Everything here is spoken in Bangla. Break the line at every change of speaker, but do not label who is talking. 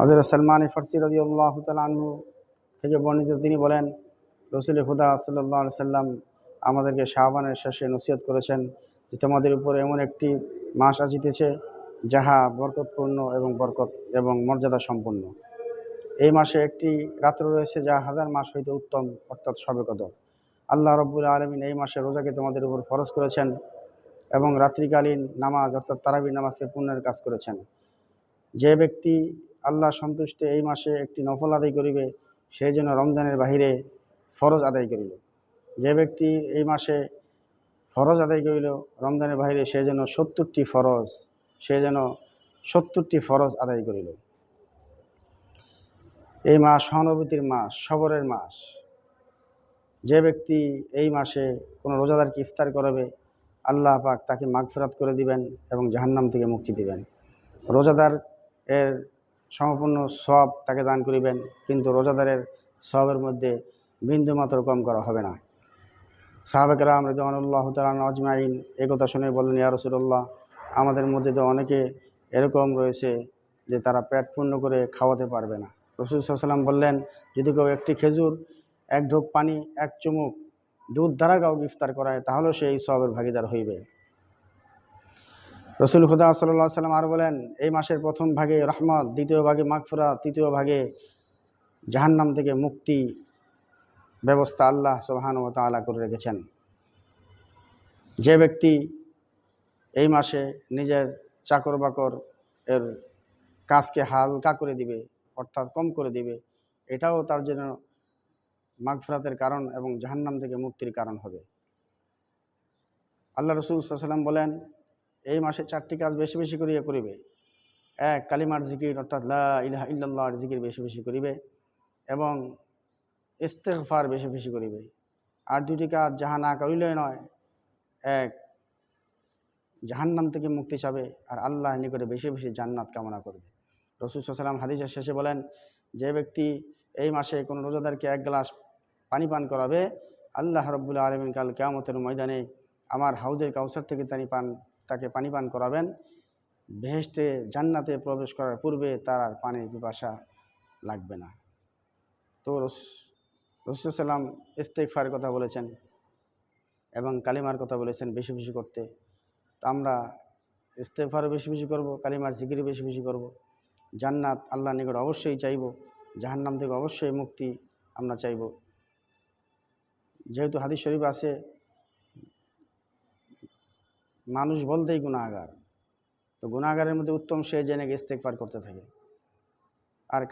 হজরত সালমান ফার্সি রদি আল্লাহ তালু থেকে বর্ণিত, তিনি বলেন, রসুল খুদা সাল্লাহ সাল্লাম আমাদেরকে শাহবানের শেষে নসিহত করেছেন যে তোমাদের উপর এমন একটি মাস আসিতেছে যাহা বরকতপূর্ণ এবং বরকত এবং মর্যাদা সম্পন্ন। এই মাসে একটি রাত্র রয়েছে যা হাজার মাস হইতে উত্তম, অর্থাৎ সবে কদর। আল্লাহ রব্বুল আলমিন এই মাসে রোজাকে তোমাদের উপর ফরজ করেছেন এবং রাত্রিকালীন নামাজ, অর্থাৎ তারাবি নামাজকে পুণ্যের কাজ করেছেন। যে ব্যক্তি আল্লাহ সন্তুষ্টে এই মাসে একটি নফল আদায় করিবে, সেই যেন রমজানের বাহিরে ফরজ আদায় করিল। যে ব্যক্তি এই মাসে ফরজ আদায় করিল, রমজানের বাহিরে সে যেন সত্তরটি ফরজ, সে যেন সত্তরটি ফরজ আদায় করিল। এই মাস সহানুভূতির মাস, সবরের মাস। যে ব্যক্তি এই মাসে কোনো রোজাদারকে ইফতার করাবে, আল্লাহ পাক তাকে মাগফিরাত করে দিবেন এবং জাহান্নাম থেকে মুক্তি দিবেন। রোজাদার এর সম্পূর্ণ সব তাকে দান করিবেন, কিন্তু রোজাদারের সবের মধ্যে বিন্দু মাত্র কম করা হবে না। সাহাবেকরাম রেজানুল্লাহ তালান আজমাইন এ কথা শুনে বললেন, ইয়া রসুল্লাহ আমাদের মধ্যে তো অনেকে এরকম রয়েছে যে তারা পেট পূর্ণ করে খাওয়াতে পারবে না। রসুল সাল্লাম বললেন, যদি কেউ একটি খেজুর, এক ঢোক পানি, এক চুমুক দুধ দ্বারা কাউকে ইফতার করায়, তাহলেও সেই সবের ভাগিদার হইবে। রসুল খুদা সাল্লাহ সাল্লাম আর বলেন, এই মাসের প্রথম ভাগে রহমত, দ্বিতীয় ভাগে মাগফুরা তৃতীয় ভাগে জাহান্নাম থেকে মুক্তি ব্যবস্থা আল্লাহ ও তালা করে রেখেছেন। যে ব্যক্তি এই মাসে নিজের চাকর বাকর এর কাজকে হালকা করে দিবে, অর্থাৎ কম করে দিবে, এটাও তার জন্য মাগফরাতের কারণ এবং জাহান্নাম থেকে মুক্তির কারণ হবে। আল্লাহ রসুল সাল্লাম বলেন এই মাসে চারটি কাজ বেশি বেশি করিয়া করিবে। এক, কালিমার জিকির, অর্থাৎ লা ইলাহা জিকির বেশি বেশি করিবে এবং ইস্তেগফার বেশি বেশি করিবে। আর দুটি কাজ যাহা না করিলে নয়, এক, জাহান্নাম থেকে মুক্তি চাবে আর আল্লাহ নিকটে বেশি বেশি জান্নাত কামনা করবে। রসুল সাল্লাম হাদিসের শেষে বলেন, যে ব্যক্তি এই মাসে কোনো রোজাদারকে এক গ্লাস পানি পান করাবে, আল্লাহ রব্বুল্লা আলমিন কাল কেয়ামতের ময়দানে আমার হাউজের কাউসার থেকে তিনি পান তাকে পানি পান করাবেন। বেহেস্তে জান্নাতে প্রবেশ করার পূর্বে তার আর পানির পিপাসা লাগবে না। তো রসুলাম ইস্তেকফার কথা বলেছেন এবং কালিমার কথা বলেছেন বেশি বেশি করতে। তো আমরা ইস্তেকফারও বেশি বেশি করব, কালিমার জিকিরও বেশি বেশি করব। জান্নাত আল্লাহ নিকট অবশ্যই চাইব, জাহান্নাম থেকে অবশ্যই মুক্তি আমরা চাইব। যেহেতু হাদিস শরীফ আছে মানুষ বলতেই গুণাগার তো গুণাগারের মধ্যে উত্তম সে জেনে ইস্তেকফার করতে থাকে। আর